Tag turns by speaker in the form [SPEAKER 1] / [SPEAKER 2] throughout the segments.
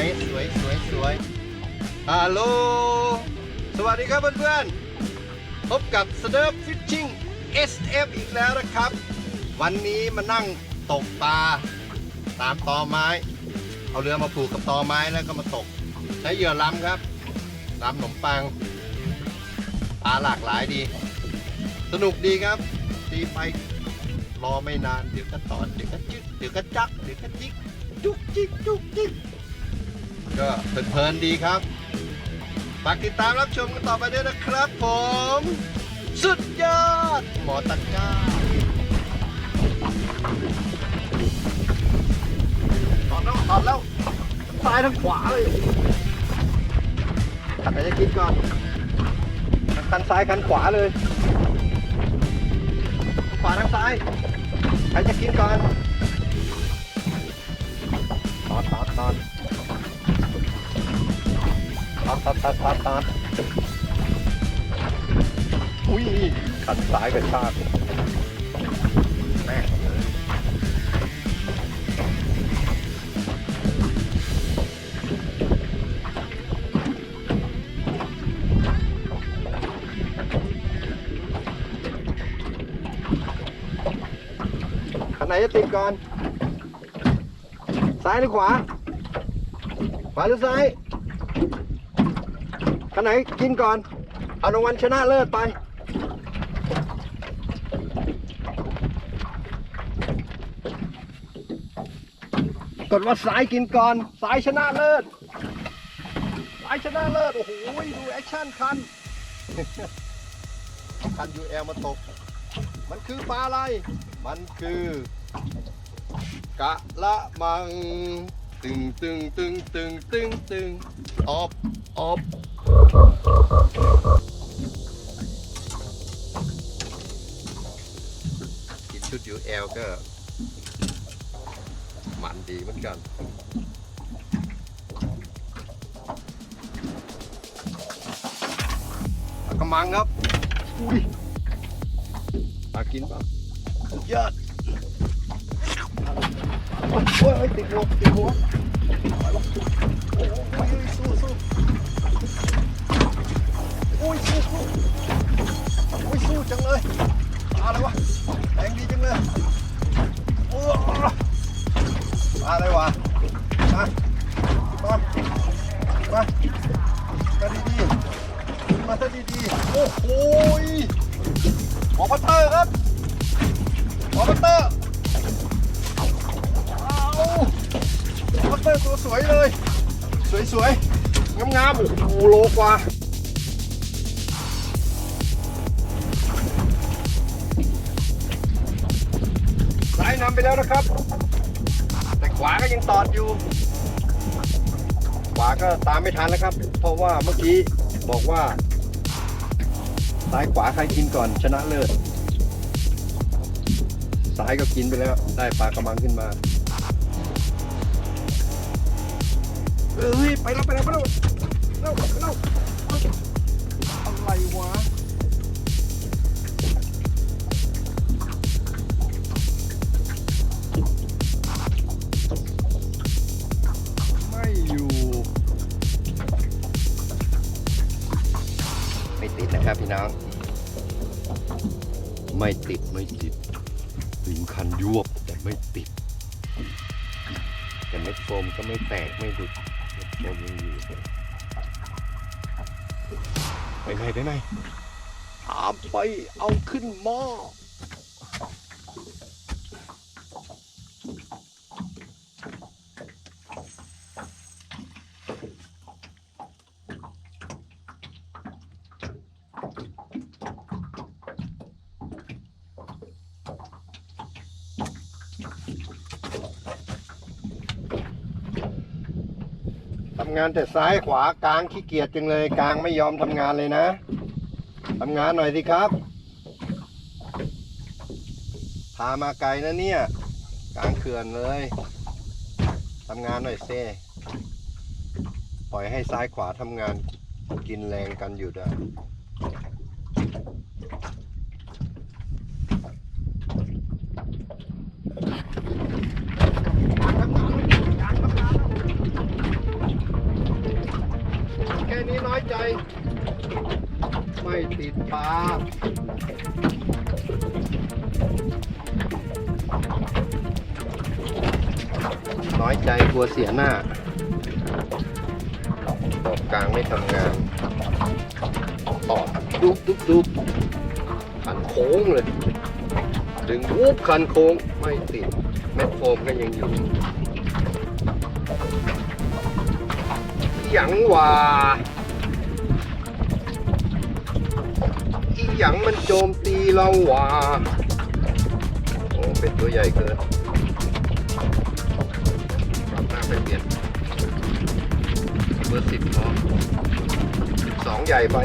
[SPEAKER 1] วยสวยสวยสวยสวยฮัลโหลสวัสดีครับเพื่อนๆพบกับ s เ u r f Fishing SF อีกแล้วนะครับ วันนี้มานั่งตกปลาตามตอไม้ เอาเรือมาผูกกับตอไม้แล้วก็มาตก ใช้เหยื่อล้ำครับล้ำขนมปังปลาหลากหลายดี สนุกดีครับตีไปรอไม่นาน เดี๋ยวก็ตอดเดี๋ยวก็จึ๊กเดี๋ยวก็จักเดี๋ยวก็จิกจุกจิกจุกจิก ก็เพลินๆดีครับฝากติดตามรับชมกันต่อไปด้วยนะครับผม สุดยอด หมอตะก้าถอดแล้วถอดแล้วซ้ายทั้งขวาเลยขันไหนจะกินก่อนคันซ้ายคันขวาเลย ขวาทั้งซ้ายใครจะกินก่อนตอดตอดตอด ตัดตัดตัดตัดตัดอุ้ยขัดสายกับชากแม่เลยคันไหนจะติดก่อน ซ้ายหรือขวา ขวาหรือซ้าย คันไหนกินก่อน เอารางวัลชนะเลิศไป กดว่าสายกินก่อน สายชนะเลิศ สายชนะเลิศ โอ้โห ดูแอคชั่นคัน คันยูเอลมาตก มันคือปลาอะไร มันคือกะละมัง ตึงตึงตึงตึงตึงตึงออบ ออบกินชุดยูเอลก็มันดีเหมือนกันปลากระมังครับ อุ้ยปลากินปะสุดยอดโอ้ยโอ้ยติดหัวติดหัวโอ้ยโอ้ยสู้สู้โอุ้ยสู้สู้โอ้ยสู้จังเลยอะไรวะแรงดีจังเลยโอ้อะไรวะมามามามาดีๆมาซะดีๆโอ้โหหมอพัตเตอร์ครับหมอพัตเตอร์เอาหมอพัตเตอร์ตัวสวยเลย สวยๆงามๆโอ้โหโลกว่า แล้วนะครับ แต่ขวาก็ยังตอดอยู่ ขวาก็ตามไม่ทันแล้วครับ เพราะว่าเมื่อกี้บอกว่าซ้ายขวาใครกินก่อนชนะเลิศซ้ายก็กินไปแล้วได้ปลากระมังขึ้นมาเอ้ยไปแล้วไปแล้วไปแล้วเร็วเร็วอะไรวะ ครับพี่น้อง ไม่ติดไม่ติด ถึงคันยวบแต่ไม่ติด แต่เม็ดโฟมก็ไม่แตกไม่หลุดเม็ดโฟมยังอยู่ไหนไปไหนตามไปเอาขึ้นหม้อำงานแต่ซ้ายขวากลางขี้เกียจจังเลยกลางไม่ยอมทำงานเลยนะทำงานหน่อยสิครับ พามาไกลนะเนี่ย กลางเขื่อนเลยทำงานหน่อยเซ่ปล่อยให้ซ้ายขวาทำงานกินแรงกันอยู่ได้ แค่นี้น้อยใจ ไม่ ติดปากน้อยใจกลัวเสียหน้าบอกกลางไม่ทำงานตอดดุบดุบดุบขันโค้งเลย ดึงวูบคันโค้งไม่ติด แม็กโฟมก็ยังอยู่ยังว่า หยังมันโจมตีเราว่ะโอ้เป็นตัวใหญ่เกินปรับหน้าไปเปลี่ยนเบอร์สิบพอสิบสองใหญ่ไป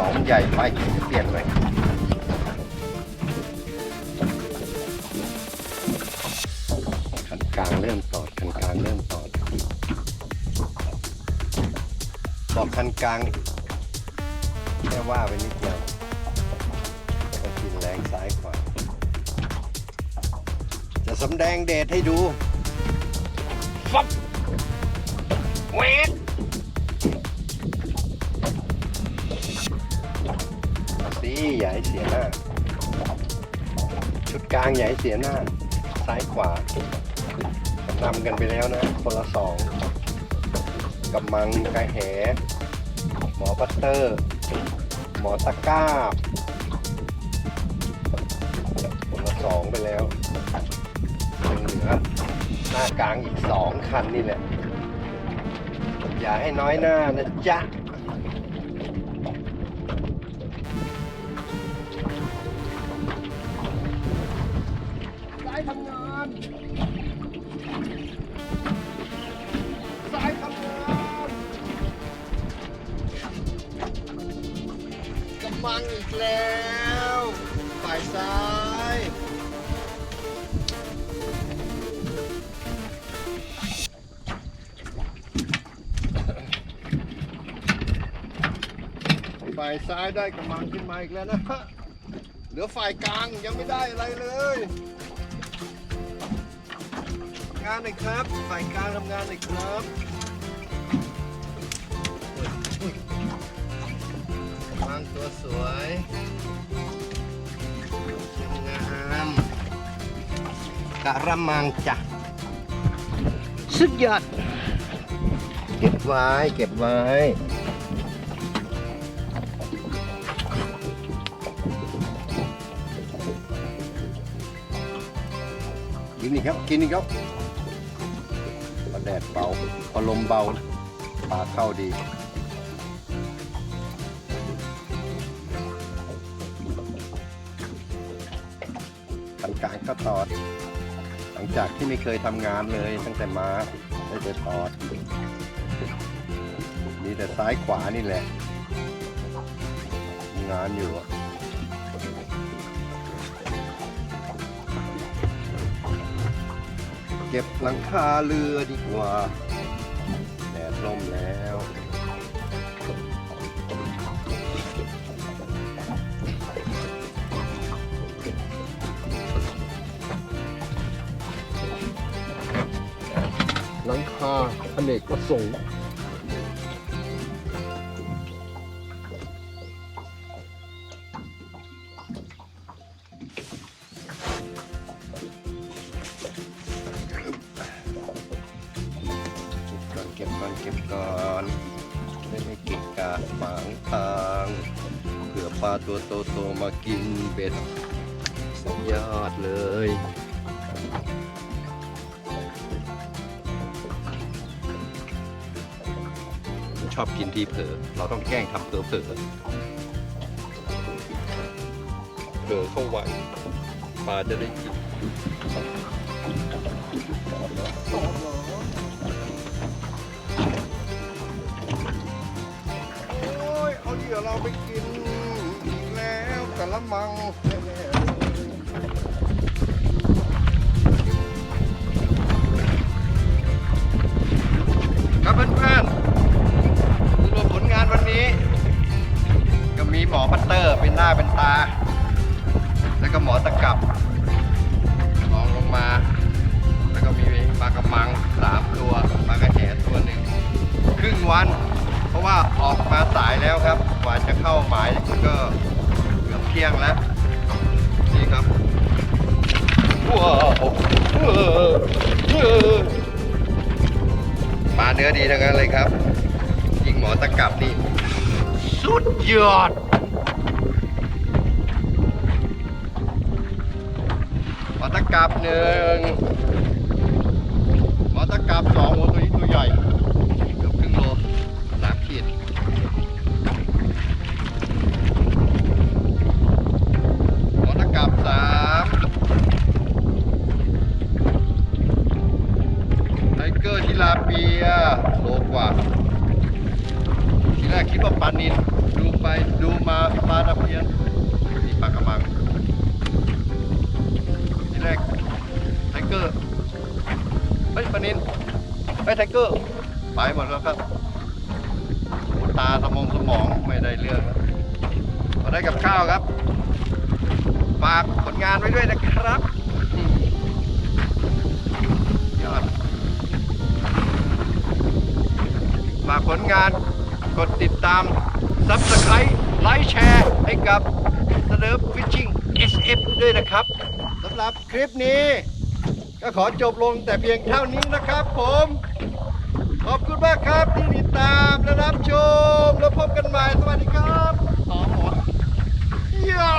[SPEAKER 1] องมันใหญ่ไปเปลี่ยนไหมคันกลางเริ่มตอดคันกลางเริ่มตอดบอกคันกลางแค่ว่าไปนิดเดียวก็กินแรงซ้ายขวาจะสำแดงเดชให้ดูฟับเวท สีอย่าให้เสียหน้า ชุดกลางอย่าให้เสียหน้า ซ้ายขวานำกันไปแล้วนะ คนละสองกำมังกระแห หมอปัตเตอร์ หมอตะก้าบคนละสองไปแล้วยังเหลือหน้ากลางอีกสองคันนี่แหละ อย่าให้น้อยหน้านะจ๊ะ มังอีกแล้วฝ่ายซ้ายฝ่ายซ้ายได้กำลังขึ้นมาอีกแล้วนะฮะเหลือฝ่ายกลางยังไม่ได้อะไรเลยงานหน่อยครับ ฝ่ายกลางทำงานหน่อยครับ สวยงามกะระมังจ้ะสุดยอด เก็บไว้ เก็บไว้กินอีกครับ กินอีกครับพอแดดเบาพอลมเบาปลาเข้าดี การก็าตอด หลังจากที่ไม่เคยทำงานเลยตั้งแต่มาได้แต่ตอด มีแต่ซ้ายขวานี่แหละ งานอยู่เก็บหลังคาเรือดีกว่า แดดร่มแล้ว เนกประสงค์เก็บก่อนเก็บก่อนเก็บก่อนไม่ให้เกะกะขวางทางเผื่อปลาตัวโตๆมากินเบ็ดสุดยอดเลย ชอบกินที่เผลอเราต้องแกล้งทำเผลอเผลอเผลอเข้าไว้ปลาจะได้กินโอ้ยเอาเหยื่อเราไปกินอีกแล้วกะละมัง อดีทั้งนั้นเลยครับ ยิงหมอตะกับนี่ สุดยอด หมอตะกับหนึ่งหมอตะกับสองโอ้ตัวนี้ตัวใหญ่ กว่าทีแรกคิดว่าปลานินดูไปดูมาปลาตะเพียนนี่ปลากระมังทีแรกไทเกอร์เฮ้ยปลานินเฮ้ยไทเกอร์ไปหมดแล้วครับตาสมองสมองไม่ได้เรื่องมาได้กับข้าวครับฝากผลงานไว้ด้วยนะครับยอด ฝากผลงาน กดติดตาม Subscribe ไลค์แชร์ให้กับเสนอ Fishing SF ด้วยนะครับสำหรับคลิปนี้ ก็ขอจบลงแต่เพียงเท่านี้นะครับผม ขอบคุณมากครับที่ติดตามและรับชม แล้วพบกันใหม่ สวัสดีครับหอมหมดย่า